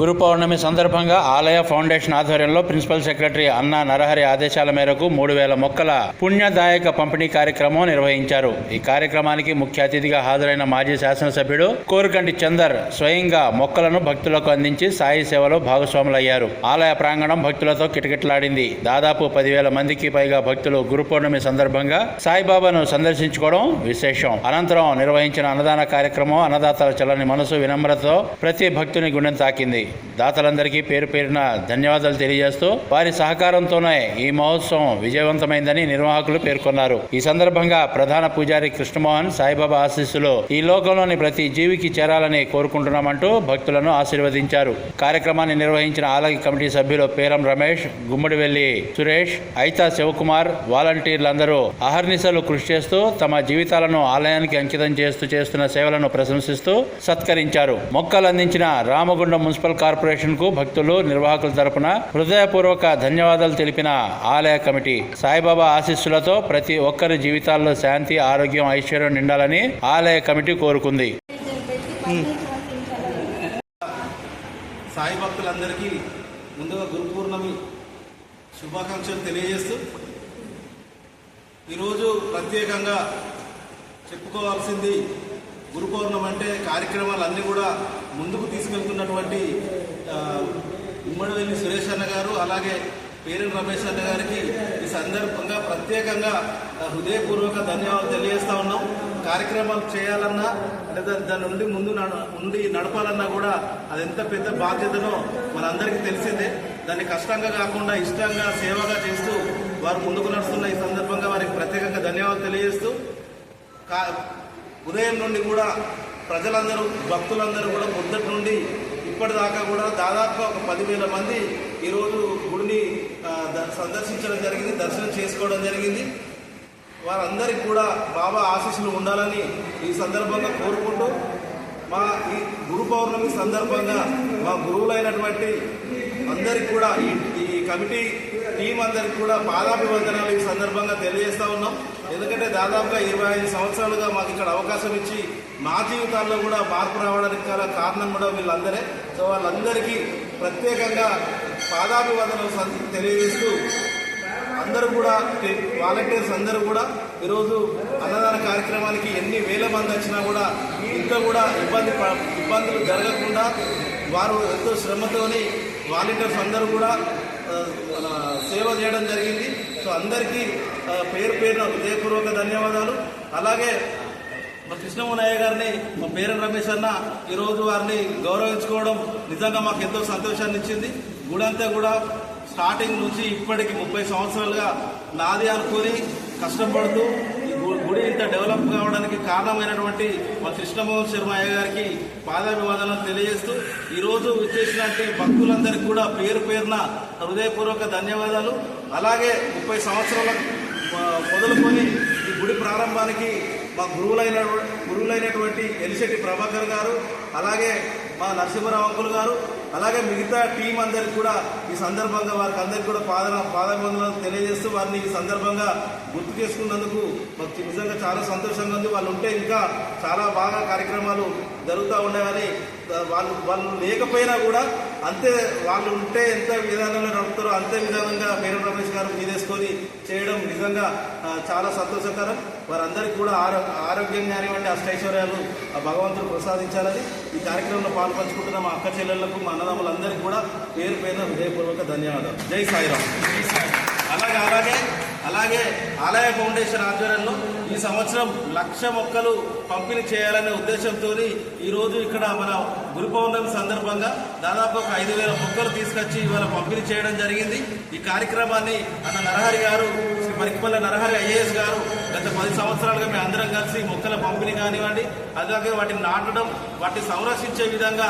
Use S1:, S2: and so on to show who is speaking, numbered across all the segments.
S1: గురు పౌర్ణమి సందర్భంగా ఆలయ ఫౌండేషన్ ఆధ్వర్యంలో ప్రిన్సిపల్ సెక్రటరీ అన్నా నరహరి ఆదేశాల మేరకు మూడు వేల మొక్కల పుణ్యదాయక పంపిణీ కార్యక్రమం నిర్వహించారు. ఈ కార్యక్రమానికి ముఖ్య అతిథిగా హాజరైన మాజీ శాసనసభ్యుడు కోరుకంటి చందర్ స్వయంగా మొక్కలను భక్తులకు అందించి సాయి సేవలో భాగస్వాములయ్యారు. ఆలయ ప్రాంగణం భక్తులతో కిటకిటలాడింది. దాదాపు పదివేల మందికి పైగా భక్తులు గురు పౌర్ణమి సందర్భంగా సాయిబాబాను సందర్శించుకోవడం విశేషం. అనంతరం నిర్వహించిన అన్నదాన కార్యక్రమం అన్నదాతల చల్లని మనసు వినమ్రతతో ప్రతి భక్తుని గుండెను తాకింది. దాతలందరికీ పేరు పేరున ధన్యవాదాలు తెలియజేస్తూ వారి సహకారంతోనే ఈ మహోత్సవం విజయవంతమైందని నిర్వాహకులు పేర్కొన్నారు. ఈ సందర్భంగా ప్రధాన పూజారి కృష్ణమోహన్ సాయిబాబా ఆశీస్సులు ఈ లోకంలోని ప్రతి జీవికి చేరాలని కోరుకుంటున్నామంటూ భక్తులను ఆశీర్వదించారు. కార్యక్రమాన్ని నిర్వహించిన ఆలయ కమిటీ సభ్యులు పేరం రమేష్ గుమ్మడివెల్లి సురేష్ ఐతా శివకుమార్ వాలంటీర్లందరూ అహర్నిశలు కృషి చేస్తూ తమ జీవితాలను ఆలయానికి అంకితం చేస్తూ చేస్తున్న సేవలను ప్రశంసిస్తూ సత్కరించారు. మొక్కలు అందించిన రామగుండం మున్సిపల్ కార్పొరేషన్కు భక్తులు నిర్వాహకుల తరపున హృదయపూర్వక ధన్యవాదాలు తెలిపిన ఆలయ కమిటీ సాయిబాబా ఆశీస్సులతో ప్రతి ఒక్కరి జీవితాల్లో శాంతి ఆరోగ్యం ఐశ్వర్యం నిండాలని ఆలయ కమిటీ కోరుకుంది.
S2: సాయి భక్తులందరికీ ముందుగా గురు పూర్ణమి శుభాకాంక్షలు తెలియజేస్తూ ఈరోజు ప్రత్యేకంగా చెప్పుకోవాల్సింది గురు పౌర్ణమి అంటే కార్యక్రమాలన్నీ కూడా ముందుకు తీసుకెళ్తున్నటువంటి ఉమ్మడివెల్లి సురేష్ అన్న గారు అలాగే పేరెన్ రమేష్ అన్న గారికి ఈ సందర్భంగా ప్రత్యేకంగా హృదయపూర్వక ధన్యవాదాలు తెలియజేస్తా ఉన్నాం. కార్యక్రమాలు చేయాలన్నా లేదా దాని నుండి ముందు నడ- ఉండి నడపాలన్నా కూడా అది ఎంత పెద్ద బాధ్యతనో మనందరికీ తెలిసిందే. దాన్ని కష్టంగా కాకుండా ఇష్టంగా సేవగా చేస్తూ వారు ముందుకు నడుస్తున్న ఈ సందర్భంగా వారికి ప్రత్యేకంగా ధన్యవాదాలు తెలియజేస్తూ కా ఉదయం నుండి కూడా ప్రజలందరూ భక్తులందరూ కూడా మొదటి నుండి ఇప్పటిదాకా కూడా దాదాపు ఒక పదివేల మంది ఈరోజు గుడిని ద- సందర్శించడం జరిగింది దర్శనం చేసుకోవడం జరిగింది. వారందరికీ కూడా బాబా ఆశీస్సులు ఉండాలని ఈ సందర్భంగా కోరుకుంటూ మా ఈ గురు పౌర్ణమి సందర్భంగా మా గురువులైనటువంటి అందరికి కూడా ఈ కమిటీ టీం అందరికి కూడా పాదాభివందనాలు ఈ సందర్భంగా తెలియజేస్తా ఉన్నాం. ఎందుకంటే దాదాపుగా ఇరవై ఐదు సంవత్సరాలుగా మాకు ఇక్కడ అవకాశం ఇచ్చి మా జీవితాల్లో కూడా మార్పు రావడానికి చాలా కారణం కూడా వీళ్ళందరే. సో వాళ్ళందరికీ ప్రత్యేకంగా పాదాభివందనలు తెలియజేస్తూ అందరూ కూడా వాలంటీర్స్ అందరూ కూడా ఈరోజు అన్నదాన కార్యక్రమానికి ఎన్ని వేల మంది వచ్చినా కూడా ఇంట్లో కూడా ఇబ్బంది ఇబ్బందులు జరగకుండా వారు ఎంతో శ్రమతోని వాలంటీర్స్ అందరూ కూడా సేవ చేయడం జరిగింది. సో అందరికీ పేరు పేరున హృదయపూర్వక ధన్యవాదాలు. అలాగే మా కృష్ణమోనయ్య గారిని మా పేరు రమేష్ అన్న ఈరోజు వారిని గౌరవించుకోవడం నిజంగా మాకు ఎంతో సంతోషాన్ని ఇచ్చింది. గుడంతా కూడా స్టార్టింగ్ నుంచి ఇప్పటికి ముప్పై సంవత్సరాలుగా నాది అనుకుని కష్టపడుతూ ఈ గుడి ఇంత డెవలప్ కావడానికి కారణమైనటువంటి మా కృష్ణమోహన్ శర్మ అయ్య గారికి పాదాభివాదనలు తెలియజేస్తూ ఈరోజు వచ్చేసినటువంటి భక్తులందరికీ కూడా పేరు పేరున హృదయపూర్వక ధన్యవాదాలు. అలాగే ముప్పై సంవత్సరాల మొదలుకొని ఈ గుడి ప్రారంభానికి మా గురువులైన గురువులైనటువంటి ఎలిశెట్టి ప్రభాకర్ గారు అలాగే మా నరసింహరావు అంకుల్ గారు అలాగే మిగతా టీం అందరికి కూడా ఈ సందర్భంగా వారికి అందరికి కూడా పాద పాదవందనాలు తెలియజేస్తూ వారిని ఈ సందర్భంగా గుర్తు చేసుకున్నందుకు మాకు నిజంగా చాలా సంతోషంగా ఉంది. వాళ్ళు ఉంటే ఇంకా చాలా బాగా కార్యక్రమాలు జరుగుతూ ఉండేవని వాళ్ళు వాళ్ళు లేకపోయినా కూడా అంతే వాళ్ళు ఉంటే ఎంత విధానంలో నడుపుతారో అంతే విధానంగా మేరం రమేష్ గారు మీదేసుకొని చేయడం నిజంగా చాలా సంతోషకరం. వారందరికీ కూడా ఆరో ఆరోగ్యం కానివ్వండి అష్టైశ్వర్యాలు ఆ భగవంతుడు ప్రసాదించాలని ఈ కార్యక్రమంలో పాల్పంచుకుంటున్న మా అక్క చెల్లెళ్ళకు మా అన్నదమ్ములందరికీ కూడా పేరు పేరున హృదయపూర్వక ధన్యవాదాలు. జై సాయిరామ్. అలాగే అలాగే అలాగే ఆలయ ఫౌండేషన్ ఆధ్వర్యంలో ఈ సంవత్సరం లక్ష మొక్కలు పంపిణీ చేయాలనే ఉద్దేశంతో ఈరోజు ఇక్కడ మన గురు పౌర్ణమి సందర్భంగా దాదాపు ఒక ఐదు వేల మొక్కలు తీసుకొచ్చి ఇవాళ పంపిణీ చేయడం జరిగింది. ఈ కార్యక్రమాన్ని అన్న నరహరి గారు శ్రీ మరికిపల్లి నరహరి ఐఏఎస్ గారు గత పది సంవత్సరాలుగా మేము అందరం కలిసి మొక్కల పంపిణీ కానివ్వండి అలాగే వాటిని నాటడం వాటిని సంరక్షించే విధంగా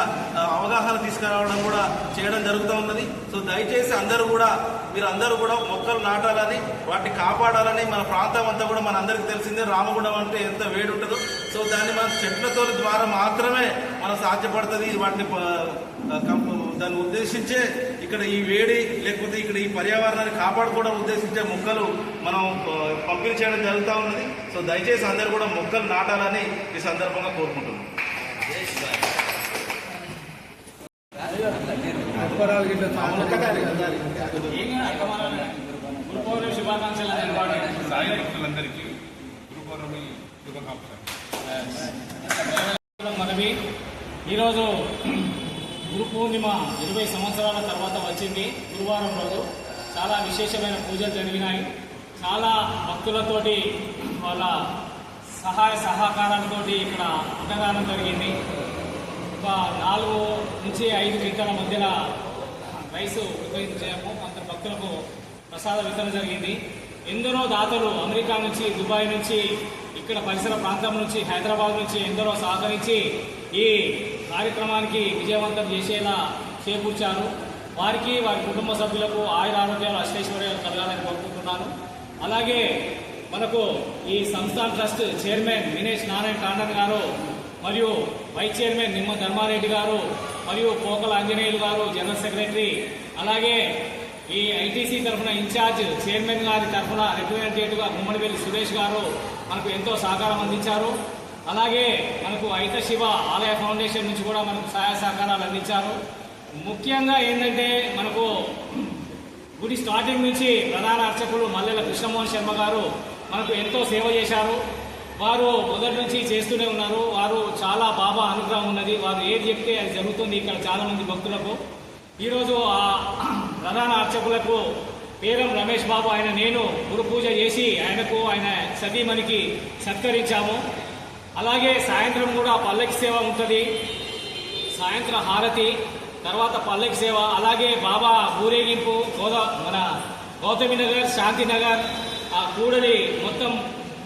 S2: అవగాహన తీసుకురావడం కూడా చేయడం జరుగుతూ ఉన్నది. సో దయచేసి అందరూ కూడా మీరు అందరూ కూడా మొక్కలు నాటాలని వాటిని కాపాడాలని మన ప్రాంతం అంతా కూడా మన అందరికీ తెలిసిందే. రామగుండం అంటే ఎంత వేడి ఉంటుందో సో దాన్ని మనం చెట్లతో ద్వారా మాత్రమే మనం సాధ్యపడుతుంది. వాటిని దాన్ని ఉద్దేశించే ఇక్కడ ఈ వేడి లేకపోతే ఇక్కడ ఈ పర్యావరణాన్ని కాపాడుకోవడం ఉద్దేశించే మొక్కలు మనం పంపిణీ చేయడం జరుగుతూ ఉన్నది. సో దయచేసి అందరూ కూడా మొక్కలు నాటాలని ఈ సందర్భంగా కోరుకుంటున్నాం.
S3: గురు పౌర్ణమి శుభాకాంక్షలు తెలపాలి.
S4: సాయి భక్తులందరికీ గురు పౌర్ణమి శుభాకాంక్షలు
S3: మనవి. ఈరోజు గురు పూర్ణిమ ఇరవై సంవత్సరాల తర్వాత వచ్చింది. గురువారం రోజు చాలా విశేషమైన పూజలు జరిగినాయి. చాలా భక్తులతోటి వాళ్ళ సహాయ సహకారాలతోటి ఇక్కడ అన్నదానం జరిగింది. ఒక నాలుగు నుంచి ఐదు క్వింటాల మధ్యలో రైస్ ఉపయోగించాము కొంత భక్తులకు ప్రసాద వితరణ జరిగింది. ఎందరో దాతలు అమెరికా నుంచి దుబాయ్ నుంచి ఇక్కడ పరిసర ప్రాంతం నుంచి హైదరాబాద్ నుంచి ఎందరో సహకరించి ఈ కార్యక్రమానికి విజయవంతం చేసేలా చేకూర్చారు. వారికి వారి కుటుంబ సభ్యులకు ఆయుర ఆరోగ్యాలు అశ్వేశ్వర్యాలు కలగాలని కోరుకుంటున్నాను. అలాగే మనకు ఈ సంస్థాన్ ట్రస్ట్ చైర్మన్ వినేష్ నారాయణ టాండన్ గారు మరియు వైస్ చైర్మన్ నిమ్మ ధర్మారెడ్డి గారు మరియు పోకల ఆంజనేయులు గారు జనరల్ సెక్రటరీ అలాగే ఈ ఐటీసీ తరఫున ఇన్ఛార్జ్ చైర్మన్ గారి తరఫున రిప్రజెంటేటివ్గా గుమ్మడిపల్లి సురేష్ గారు మనకు ఎంతో సహకారం అందించారు. అలాగే మనకు ఐత శివ ఆలయ ఫౌండేషన్ నుంచి కూడా మనకు సహాయ సహకారాలు అందించారు. ముఖ్యంగా ఏంటంటే మనకు గుడి స్టార్టింగ్ నుంచి ప్రధాన అర్చకులు మల్లెల కృష్ణమోహన్ శర్మ గారు మనకు ఎంతో సేవ చేశారు. వారు మొదటి నుంచి చేస్తూనే ఉన్నారు. వారు చాలా బాబా అనుగ్రహం ఉన్నది. వారు ఏది చెప్తే అది జరుగుతుంది ఇక్కడ చాలా మంది భక్తులకు. ఈరోజు ఆ ప్రధాన అర్చకులకు పేరం రమేష్ బాబు. ఆయన నేను గురు పూజ చేసి ఆయనకు ఆయన సతీమణికి సత్కరించాము. అలాగే సాయంత్రం కూడా పల్లకి సేవ ఉంటుంది. సాయంత్రం హారతి తర్వాత పల్లకి సేవ. అలాగే బాబా ఊరేగింపు గోదా మన గౌతమి నగర్ శాంతినగర్ ఆ కూడలి మొత్తం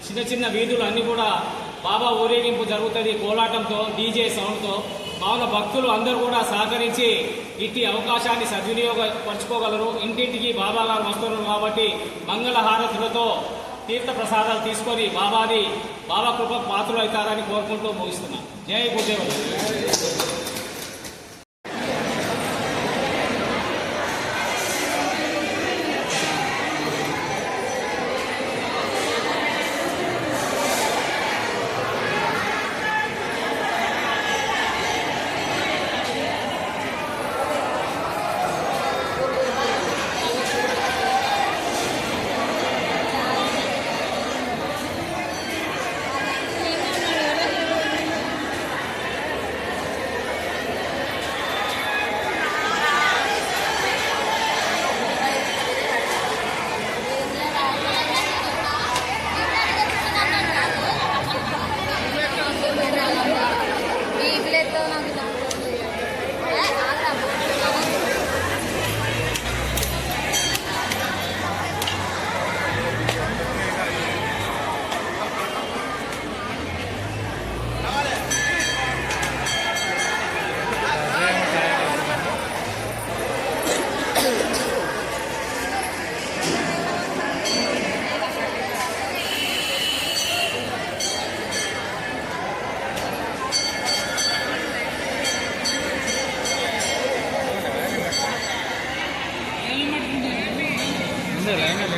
S3: చిన్న చిన్న వీధులు అన్నీ కూడా బాబా ఊరేగింపు జరుగుతుంది. కోలాటంతో డీజే సౌండ్తో. కావున భక్తులు అందరూ కూడా సహకరించి ఇట్టి అవకాశాన్ని సద్వినియోగపరచుకోగలరు. ఇంటింటికి బాబా గారు వస్తున్నారు కాబట్టి మంగళ హారతులతో తీర్థ ప్రసాదాలు తీసుకొని బాబాది బాబా కృప పాత్రలు అవుతారని కోరుకుంటూ ముగిస్తున్నాను జై గురుదేవుడు
S5: 再来一下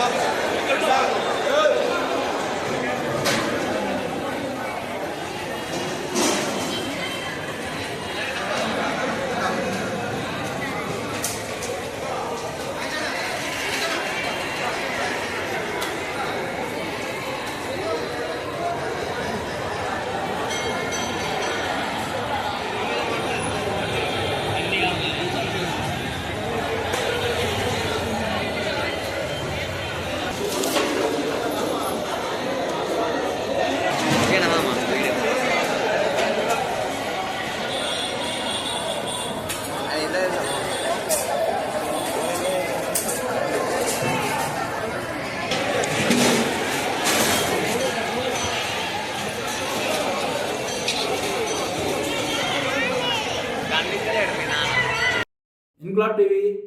S1: Exato. Exato.